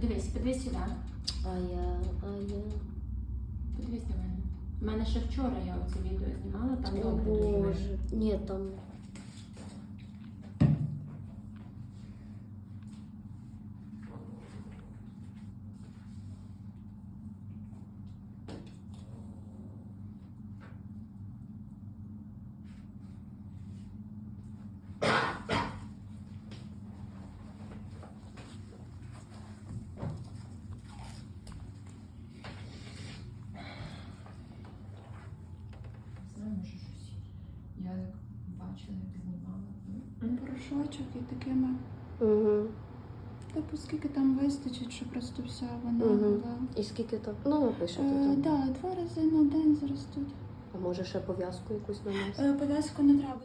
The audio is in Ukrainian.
Подивись, подивись сюди. А я, а я. Подивись на мене. У мене ще вчора я оце відео знімала, там О добре дуже боже. Ні, там. Я як бачила, як знімала. Ну, Порошочок і такими. Угу. Типу, скільки там вистачить, щоб просто вся вона Угу. була. І скільки там? Ну, напишете Так, там. два рази на день зараз тут. А може ще пов'язку якусь нанести? Е, пов'язку не треба.